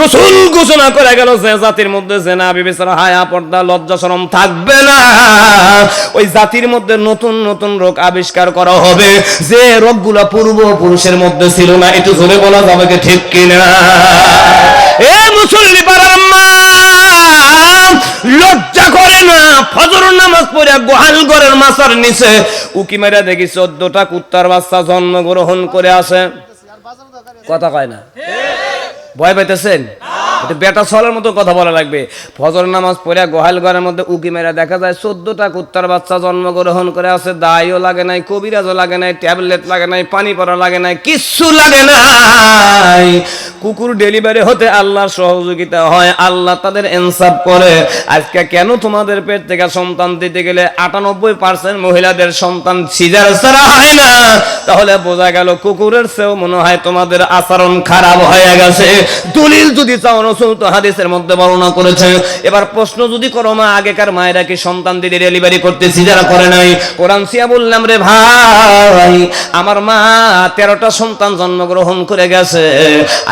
রসুল ঘোষণা করে গেল যে জাতির মধ্যে জেনা, বিবেচনা, হায়া, পর্দা, লজ্জা, শরম থাকবে না। ওই জাতির মধ্যে নতুন নতুন রোগ আবিষ্কার করা হবে। যে রোগগুলো পূর্ব পুরুষের মধ্যে ছিল না, একটু জোরে বলা যাবে কি ঠিক কিনা? এ মুসল্লি পাড়ার মা লজ্জা করে না, ফজর নামাজ পড়ে গোহাল ঘরের মাথার নিচে উকি মেরা দেখি চোদ্দটা কুত্তার বাচ্চা জন্মগ্রহণ করে আসে। কথা কয় না? ভয় পাইতেছেন? এটা বেটা ছলের মতো কথা বলা লাগবে। ফজর নামাজ পড়ে গোহাল ঘরের মধ্যে উকি মেরা দেখা যায় চোদ্দটা কুত্তার বাচ্চা জন্মগ্রহণ করে আছে দায়ও লাগে নাই, কবিরাজও লাগে নাই, ট্যাবলেট লাগে নাই, পানি পড়া লাগে নাই, কিচ্ছু লাগে নাই। কুকুর ডেলিভারি হতে আল্লাহর সহযোগিতা হয়, আল্লাহ তাদের ইনসাফ করে। আজকে কেন তোমাদের পেট থেকে সন্তান দিতে গেলে আটানব্বই পার্সেন্ট মহিলাদের সন্তান সিজার ছাড়া হয় না? তাহলে বোঝা গেল কুকুরের চেয়েও মনে হয় তোমাদের আচরণ খারাপ হয়ে গেছে। দলিল যদি চাও রসুল তো হাদিসের মধ্যে বর্ণনা করেছে। এবার প্রশ্ন যদি করো, মা, আগেকার মায়েরা কি সন্তান দিদি ডেলিভারি করতে সিজারা করে নাই? কোরআন সিয়া বললাম রে ভাই, আমার মা তেরোটা সন্তান জন্মগ্রহণ করে গেছে।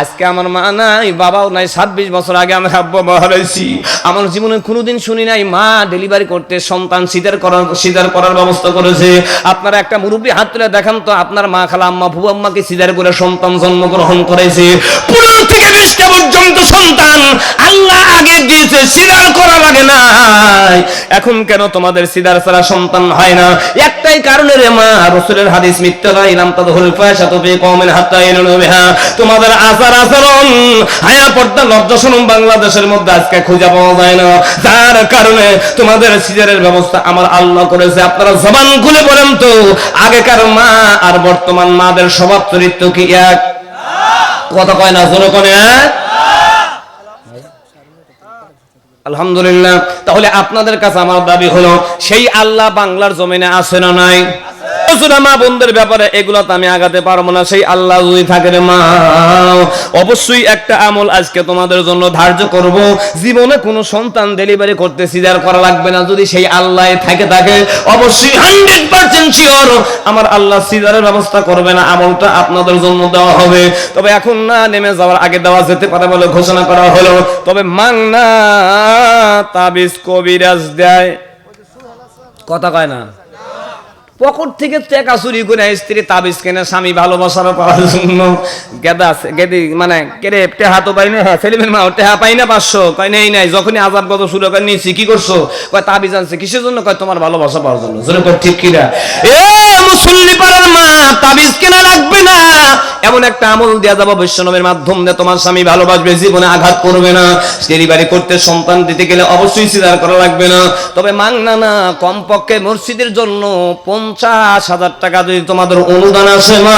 আজকে আমার মা নাই, বাবাও নাই, ছাব্বিশ বছর আগে আমি বাবা হারাইছি আমার জীবনে কোনোদিন শুনি নাই, মা ডেলিভারি করতে সন্তান সিজার করার সিজার করার ব্যবস্থা করেছে। আপনারা একটা মুরব্বী হাত তুলে দেখান তো, আপনার মা খালা আম্মা ভু আম্মাকে সিজার করে সন্তান জন্মগ্রহণ করেছে। পনেরো থেকে বিশটা পর্যন্ত সন্তান, আল্লাহ আগে দিয়েছে, সিজার করা লাগে না। এখন কেন তোমাদের সিদার ছাড়া সন্তান হয় না? একটাই কারণে রে মা, রসুলের হাদিস মিথ্যা ইলাম তাদহুল ফাশাতু ফি কওমিন হাত্তা ইয়ানুনু বিহা। তোমাদের আচার আচরণ, হায়া পর্দা, লজ্জা শরম বাংলাদেশের মধ্যে আজকে খুঁজে পাওয়া যায় না। যার কারণে তোমাদের সিজারের ব্যবস্থা আমার আল্লাহ করেছে। আপনারা জবান খুলে বলেন তো, আগেকার মা আর বর্তমান মাদের স্বভাব চরিত্র কি এক? কথা কয় না, জোরে কনে এক আলহামদুলিল্লাহ। তাহলে আপনাদের কাছে আমার দাবি হলো সেই আল্লাহ বাংলার জমিনে আছে না নাই? ছোট মা বোনদের ব্যাপারে এগুলো তো আমি আগাতে পারব না, সেই আল্লাহ যদি থাকে রে মা। অবশ্যই একটা আমল আজকে তোমাদের জন্য ধার্য করব। জীবনে কোনো সন্তান ডেলিভারি করতে সিজার করা লাগবে না। যদি সেই আল্লাহ থাকে থাকে অবশ্যই হান্ড্রেড পার্সেন্ট শিওর আমার আল্লাহ সিজারের ব্যবস্থা করবে না, আমলটা আপনাদের জন্য দেওয়া হবে। তবে এখন না নেমে যাওয়ার আগে দেওয়া যেতে পারে বলে ঘোষণা করা হলো। তবে মাংনা তাবিজ কবিরাজ দেয়। কথা কয় না? পকট থেকে টাকা চুরি করে স্ত্রী তাবিজ কেনে স্বামী ভালোবাসার পাওয়ার জন্য। গেদা গেদি মানে কেরে, টেহা তো পাই না হ্যাঁ ছেলেমের মা টেহা পাই না পাঁচশো। কয়, নেই, নাই, যখনই আজাব কত শুরু করে, নিয়েছি, কি করছ? কয়, তাবিজ আনছে, কিসের জন্য? কয়, তোমার ভালোবাসা পাওয়ার জন্য। জন্য ঠিক কিনা? এ, মুসল্লি পাড়ার মা, তাবিজ কেনা লাগবে না। এমন একটা আমল দেওয়া যাব বৈষ্ণবের মাধ্যম দিয়ে তোমার স্বামী ভালোবাসবে, জীবনে আঘাত করবে না। ডেলিভারি করতে সন্তান দিতে গেলে অবশ্যই স্বীকার করা লাগবে না। তবে মাংনা না, কমপক্ষে মসজিদের জন্য পঞ্চাশ হাজার টাকা যদি তোমাদের অনুদান আসে মা।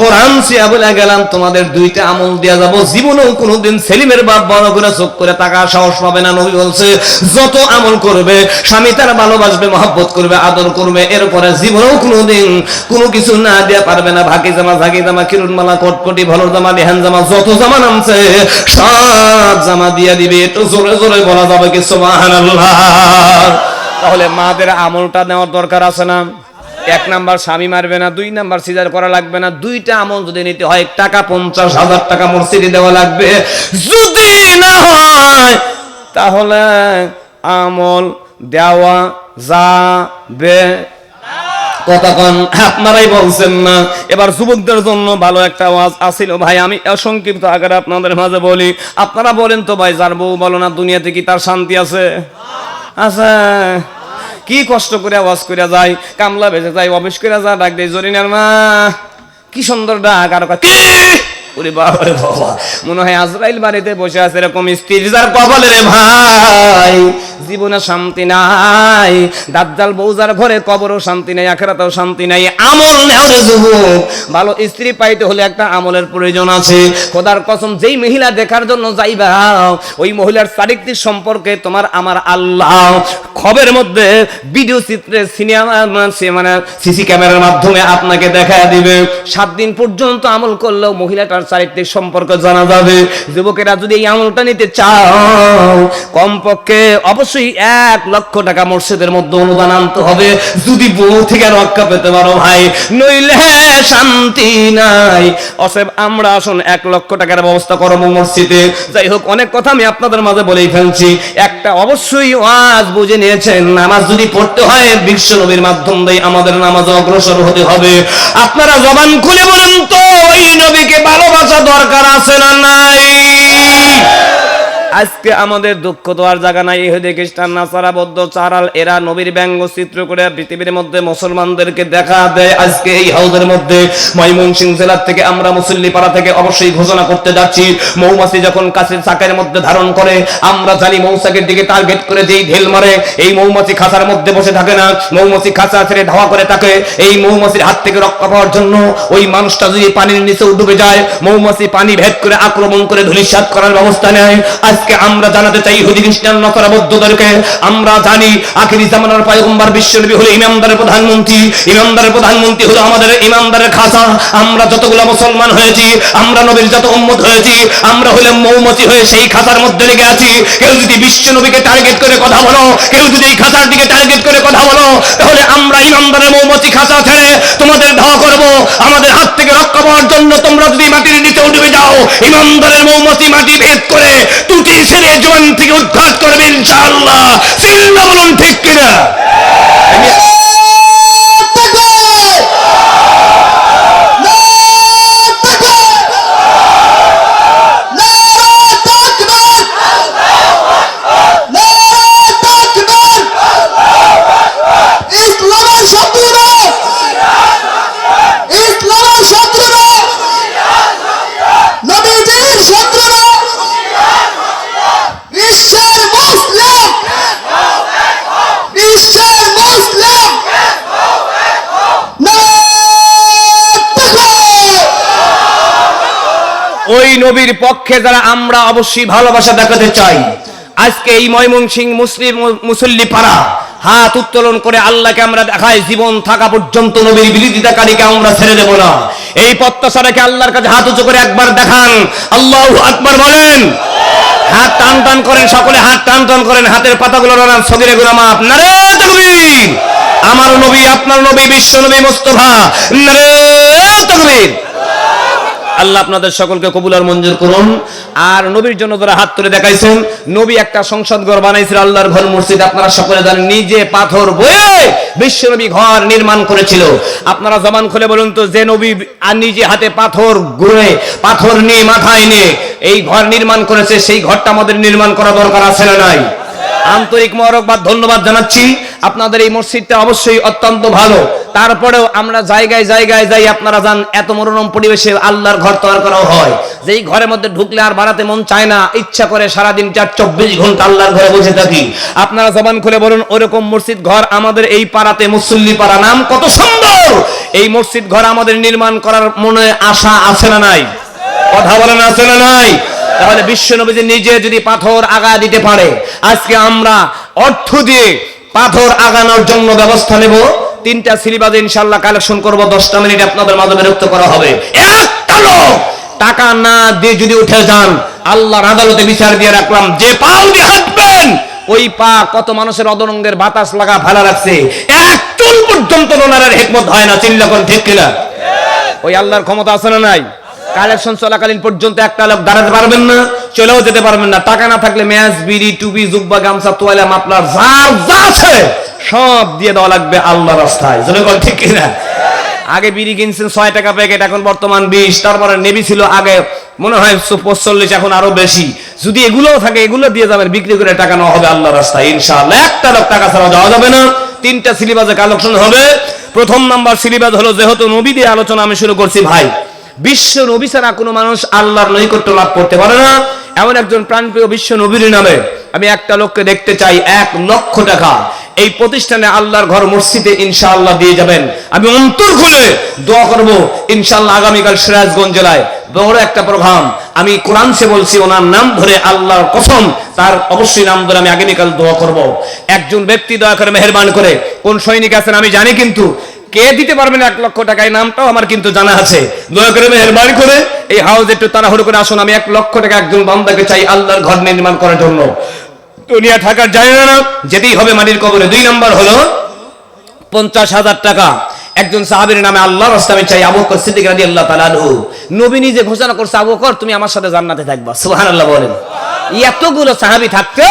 কোরআন সিয়া বলে গেলাম, তোমাদের দুইটা আমল দেওয়া যাব। জীবনেও কোনোদিন সেলিমের বাপ বড় করে চোখ করে টাকা সাহস পাবে না, নবী বলছে, যত আমল করবে, স্বামী তার ভালোবাসবে, মহব্বত করবে, আদর করবে, এরপরে জীবনেও কোনোদিন কোনো কিছু না দেওয়া পারবে না। ভাগি জামা জাগি জামা মালা কটকটি ভলোর জামা রেহান জামা, যত জামা নামছে, সব জামা দিয়ে দিবে। একটু জোরে জোরে বলা যাবে কি সুবহানাল্লাহ। তাহলে মাদের আমলটা নেওয়ার দরকার আছে না? এক নাম্বার স্বামী মারবে না, দুই নাম্বার সিজার করা লাগবে না। দুইটা আমল যদি নিতে হয়, টাকা পঞ্চাশ হাজার টাকা মসজিদে দেওয়া লাগবে। যদি না হয়, তাহলে আমল দেওয়া যাবে কতক্ষণ আপনারাই বলছেন না। এবার যুবকদের জন্য ভালো একটা আওয়াজ আসিল। ভাই, আমি সংক্ষিপ্ত আকারে আপনাদের মাঝে বলি। আপনারা বলেন তো ভাই, যার বউ বলো না, দুনিয়াতে কি তার শান্তি আছে? আছে। কি কষ্ট করে আওয়াজ করে যায়, কামলা বেঁচে যায়, অফিস করে যা ডাক দেয়, জরিনার মা, কি সুন্দর ডাক, আর "কি?" মনে হয় আজরাইল বাড়িতে বসে আছে এরকম স্ত্রী, যার কপালে রে ভাই জীবনে শান্তি নাই। দাজ্জাল বউজার ঘরে কবরও শান্তি নাই, আখেরাতেও শান্তি নাই, আমল নেও যুবক। ভালো স্ত্রী পাইতে হলে একটা আমলের প্রয়োজন আছে। খোদার কসম, যেই মহিলা দেখার জন্য যাইবা, ওই মহিলার চারিত্রিক সম্পর্কে তোমার আমার আল্লাহ। খবরের মধ্যে ভিডিও চিত্রে সিনেমা মানে সিসি ক্যামেরার মাধ্যমে আপনাকে দেখা দিবে। সাত দিন পর্যন্ত আমল করলেও মহিলাটার চারিত্রিক সম্পর্ক জানা যাবে। যুবকেরা যদি এই আমলটা নিতে চাও, কমপক্ষে অবশ্যই অবশ্যই এক লক্ষ টাকা মসজিদের মধ্যে অনুদান আনতে হবে। যদি বউ থেকে রক্ষা পেতে পারো ভাই, নইলে শান্তি নাই। অসেব আমরা আসুন, এক লক্ষ টাকার ব্যবস্থা করব মসজিদে। যাই হোক, অনেক কথা আমি আপনাদের মাঝে বলেই ফেলছি। একটা অবশ্যই ওয়াজ বুঝে নিয়েছেন, নামাজ যদি পড়তে হয়, বিশ্ব নবীর মাধ্যম দিয়ে আমাদের নামাজ অগ্রসর হতে হবে। আপনারা জবান খুলে বলেন তো, ওই নবীকে ভালোবাসা দরকার আছে না নাই? আজকে আমাদের দুঃখ আর জায়গা নাই। ইহুদি, খ্রিস্টান, নাসারা, বৌদ্ধ, চারাল, এরা নবীর ব্যঙ্গ চিত্র করে পৃথিবীর মধ্যে মুসলমানদেরকে দেখা দেয়। আজকে এই হাউদের মধ্যে ময়মনসিং জেলার থেকে আমরা মুসল্লি পাড়া থেকে অবশ্যই ঘোষণা করতে যাচ্ছি। মৌমাছি যখন কাছের চাকের মধ্যে ধারণ করে, আমরা জানি মৌসাকের দিকে টার্গেট করে যেই ঢেল মারে, এই মৌমাছি খাঁচার মধ্যে বসে থাকে না। মৌমাছি খাঁচা ছেড়ে ধাওয়া করে থাকে এই মৌমাছির হাত থেকে রক্ষা পাওয়ার জন্য ওই মানুষটা যদি পানির নিচে ডুবে যায়, মৌমাছি পানি ভেদ করে আক্রমণ করে ধুলিসাৎ করার ব্যবস্থা নেয়। আজকে আমরা জানাতে চাই হুদি খ্রিস্টান নতরা বৌদ্ধদেরকে আমরা জানি আখিরি জামানার পয়গম্বর বিশ্বনবী হলো ইমামদারের প্রধানমন্ত্রী। ইমামদারের প্রধানমন্ত্রী হলো আমাদের ইমামদারের খাসা আমরা যতগুলো মুসলমান হয়েছি, আমরা নবীর যত উম্মত হয়েছি, আমরা হলে মৌমতি হয়ে সেই খাতার মধ্যে লেগে আছি। কেউ যদি বিশ্ব নবীকে টার্গেট করে কথা বলো, কেউ যদি এই খাতার দিকে টার্গেট করে কথা বলো, তাহলে আমরা ইমামদারের মৌমতি খাতা ছেড়ে তোমাদের ধাওয়া করব। আমাদের হাত থেকে রক্ষা পাওয়ার জন্য তোমরা যদি মাটির নিচে উঠবে যাও, ইমামদারের মৌমতি মাটি ভেদ করে ছেড়ে জোয়ান থেকে উদ্ধার করবে ইনশাআল্লাহ। চিল্লা বলুন ঠিক কিনা? নবীর পক্ষে যারা আমরা অবশ্যই ভালোবাসা দেখাতে চাই। আজকে এই ময়মনসিং মুসলিম মুসল্লি পাড়া হাত উত্তোলন করে আল্লাহকে আমরা দেখাই, জীবন থাকা পর্যন্ত নবীর বিরোধিতাকারীকে আমরা ছেড়ে দেব না। এই প্রত্যাশা আল্লাহর কাছে হাত উঁচু করে একবার দেখান। আল্লাহ আকবার বলেন। হাত টান টান করেন সকলে, হাত টান টান করেন। হাতের পাতাগুলো রানান, সগিরে গুলামা আপনারে আমার নবী, আপনার নবী, বিশ্ব নবী মুস্তফা। নারে তকবীর। আল্লাহ আপনাদের সকলকে কবুল আর মঞ্জুর করুন। আর নবীর জন্য যারা হাত তুলে দেখাইছেন, নবী একটা সংসদ ঘর বানাইছিল, আল্লাহর ঘর মসজিদ, আপনারা সকলে জানেন, নিজে পাথর বয়ে বিশ্ব নবী ঘর নির্মাণ করেছিল। আপনারা জবান খুলে বলুন তো, যে নবী আর নিজে হাতে পাথর গুড়ে পাথর নিয়ে মাথায় নিয়ে এই ঘর নির্মাণ করেছে, সেই ঘরটা আমাদের নির্মাণ করা দরকার আছে না নাই? আন্তরিক মরকবাদ ধন্যবাদ জানাচ্ছি। আপনাদের এই মসজিদটা অবশ্যই অত্যন্ত ভালো। তারপরেও আমরা জায়গায় জায়গায় যাই, আপনারা যান, এত মনোরম পরিবেশে আল্লাহর ঘর তৈরি করাও হয়। যেই ঘরের মধ্যে ঢুকলে আর বাড়াতে মন চায় না, ইচ্ছা করে সারাদিন চার চব্বিশ ঘণ্টা আল্লাহর ঘরে বসে থাকি। আপনারা জবান খুলে বলুন, ওরকম মসজিদ ঘর আমাদের এই পাড়াতে মুসল্লি পাড়া নাম কত সুন্দর! এই মসজিদ ঘর আমাদের নির্মাণ করার মনে আশা আছে না নাই? কথা বলেন, আছে না নাই? তাহলে বিশ্ব নবীজি নিজে যদি পাথর আগা দিতে পারে, আজকে আমরা অর্থ দিয়ে পাথর আগানোর জন্য ব্যবস্থা নেব। তিনটা সিলিবাজে ইনশাল্লাহ কালেকশন করব, দশটা মিনিট আপনাদের মাঝে বিরক্ত করা হবে। একটা লোক টাকা না দিয়ে যদি উঠে যান, আল্লাহর আদালতে বিচার দিয়ে রাখলাম, যে পাও দিয়ে হাঁটবেন, ওই পা কত মানুষের অদরঙ্গের বাতাস লাগা ভালো রাখছে এক চুল পর্যন্ত নোনারের হেকমত হয় না চিল্লাকন ঠিক কিনা? ওই আল্লাহর ক্ষমতা আছে না নাই? কালেকশন চলাকালীন পর্যন্ত একটা লোক দাঁড়াতে পারবেন না, চলেও যেতে পারবেন না। টাকা না থাকলে ম্যাচ বিড়ি, টুপি, জুব্বা, গামছা, তোয়ালা মাপলার যা যা আছে সব দিয়ে দেওয়া লাগবে আল্লাহ রাস্তায়। জনগণ ঠিক কিনা? আগে বিড়ি কিনছেন, ছয় টাকা প্যাকেট, এখন বর্তমান বিশ, তারপরে নেবি ছিল আগে, মনে হয় পঁচল্লিশ, এখন আরও বেশি। যদি এগুলোও থাকে, এগুলো দিয়ে যাবেন, বিক্রি করে টাকা নেওয়া হবে আল্লাহ রাস্তায়, ইনশাআল্লাহ। একটা লোক টাকা ছাড়া যাওয়া যাবে না। তিনটা সিলেবাসে কালেকশন হবে। প্রথম নাম্বার সিলেবাস হলো, যেহেতু নবী দিয়ে আলোচনা আমি শুরু করছি, ভাই বিশ্ব নবী ছাড়া কোনো মানুষ আল্লাহর নৈকট্য লাভ করতে পারে না। এমন একজন প্রাণপ্রিয় বিশ্ব নবীর নামে আমি একটা লোককে দেখতে চাই এক লক্ষ টাকা। এই প্রতিষ্ঠানে আল্লাহর ঘর মসজিদে ইনশাআল্লাহ দিয়ে যাবেন। আমি অন্তর খুলে দোয়া করব, ইনশাআল্লাহ আগামীকাল সিরাজগঞ্জ জেলায় বড় একটা প্রোগ্রাম। আমি কোরআন সে বলছি, ওনার নাম ধরে আল্লাহর কসম, তার অবশ্যই নাম ধরে আমি আগামীকাল দোয়া করব। একজন ব্যক্তি দয়া করে মেহরবান করে, কোন সৈনিক আছেন আমি জানি কিন্তু কে দিতে পারবেন এক লক্ষ টাকা এই নামটাও আমার কিন্তু জানা আছে। দয়া করে মেহরবানি করে এই হাউস একটু তাড়াহুড়ো করে আসুন। আমি এক লক্ষ টাকা একজন বান্দাকে চাই আল্লাহর ঘর নির্মাণ করার জন্য। দুনিয়া থাকার যায় না যেতেই হবে মাটির কবরে। দুই নম্বর হলো পঞ্চাশ হাজার টাকা। একজন সাহাবীর নামে আল্লাহ রস্তামে চাই। আবু বকর সিদ্দিক রাদিয়াল্লাহু তাআলা নবী নিজে ঘোষণা করছে, আবু বকর, তুমি আমার সাথে জান্নাতে থাকবা। সুবহানাল্লাহ বলেন। এতগুলো সাহাবী থাকতে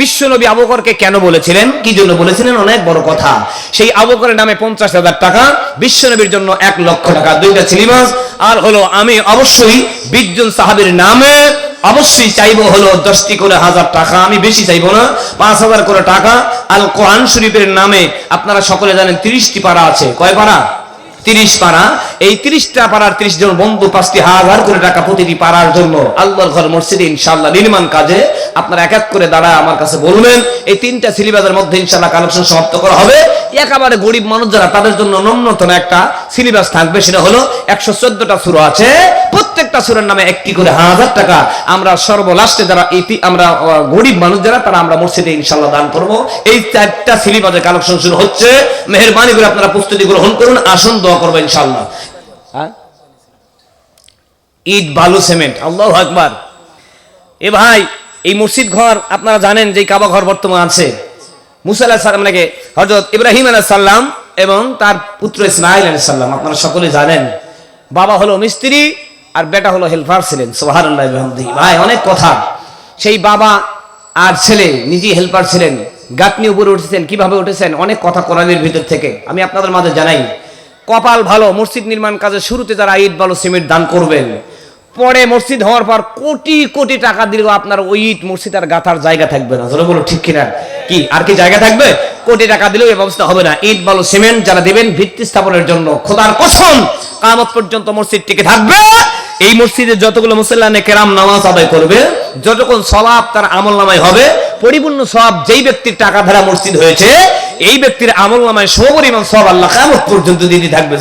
বিশ্ব নবী আবু বকরকে কেন বলেছিলেন? কি জন্য বলেছিলেন? অনেক বড় কথা। সেই আবু বকরের নামে পঞ্চাশ হাজার টাকা, বিশ্ব নবীর জন্য এক লক্ষ টাকা, দুইটা সিলিমাস আর হলো, আমি অবশ্যই বিশজন সাহাবীর নামে অবশ্যই চাইব হলো দশটি করে হাজার টাকা। আমি বেশি চাইব না, পাঁচ হাজার করে টাকা। আল কোরআন শরীফের নামে আপনারা সকলে জানেন তিরিশটি পাড়া আছে। কয় পাড়া তিরিশ পাড়া এই তিরিশটা পাড়ার তিরিশ জন বন্ধু পাঁচটি হাজার করে টাকা প্রতিটি পাড়ার জন্য আল্লাহর ঘর মসজিদে ইনশাল্লাহ নির্মাণ কাজে আপনারা এক এক করে দাঁড়া আমার কাছে বলবেন। এই তিনটা সিলেবাসের মধ্যে ইনশাল্লাহ কালেকশন সমাপ্ত করা হবে। একেবারে গরিব মানুষ যারা, তাদের জন্য ন্যূনতম একটা সিলেবাস থাকবে, সেটা হলো একশো চোদ্দটা সুরো আছে। প্রত্যেকটা সুরের নামে একটি করে হাজার টাকা আমরা সর্বলাস্টে যারা ইতি আমরা গরিব মানুষ যারা, তারা আমরা মসজিদে ইনশাল্লাহ দান করব। এই চারটা সিলেবাসের কালেকশন শুরু হচ্ছে। মেহরবানি করে আপনারা প্রস্তুতি গ্রহণ করুন। আসুন, দোয়া করব ইনশাল্লাহ হ্যাঁ? ইট, বালু, সিমেন্ট। আল্লাহ আকবার। এ ভাই, এই মসজিদ ঘর আপনারা জানেন যে কাবা ঘর বর্তমান আছে। মুসা আলাহ সাল্লাম নাকি হজরত ইব্রাহিম আলাহ সাল্লাম এবং তার পুত্র ইসমাইল আলাহ সাল্লাম আপনারা সকলে জানেন। বাবা হলো মিস্ত্রি আর বেটা হলো হেল্পার ছিলেন সোহার ভাই, অনেক কথা। সেই বাবা আর ছেলে নিজেই হেল্পার ছিলেন, গাঁথনি উপরে উঠেছেন, কীভাবে উঠেছেন, অনেক কথা কোরআনের ভিতর থেকে। আমি আপনাদের মাঝে জানাই কপাল ভালো, মসজিদ নির্মাণ কাজে শুরুতে যারা ইট বালু সিমেন্ট দান করবেন। পরে মসজিদ হওয়ার পর কোটি কোটি টাকা দিলেও আপনার ওই ইট মসজিদ আর গাথার জায়গা থাকবে না। জোরে বলো ঠিক কিনা? কি, আর কি জায়গা থাকবে? কোটি টাকা দিলেও এই ব্যবস্থা হবে না। ইট বালু সিমেন্ট যারা দেবেন ভিত্তি স্থাপনের জন্য। খোদার কসম, কামত পর্যন্ত মসজিদ টিকে থাকবে। এই মসজিদে যতগুলো মুসল্লানে কেরাম নামাজ আদায় করবে, যতক্ষণ সবাব তার আমল নামায় হবে, পরিপূর্ণ সব যেই ব্যক্তির টাকা ধারা মসজিদ হয়েছে, এই ব্যক্তির আমল নামায় সপরিমাণ সব আল্লাহ পর্যন্ত দিদি থাকবে।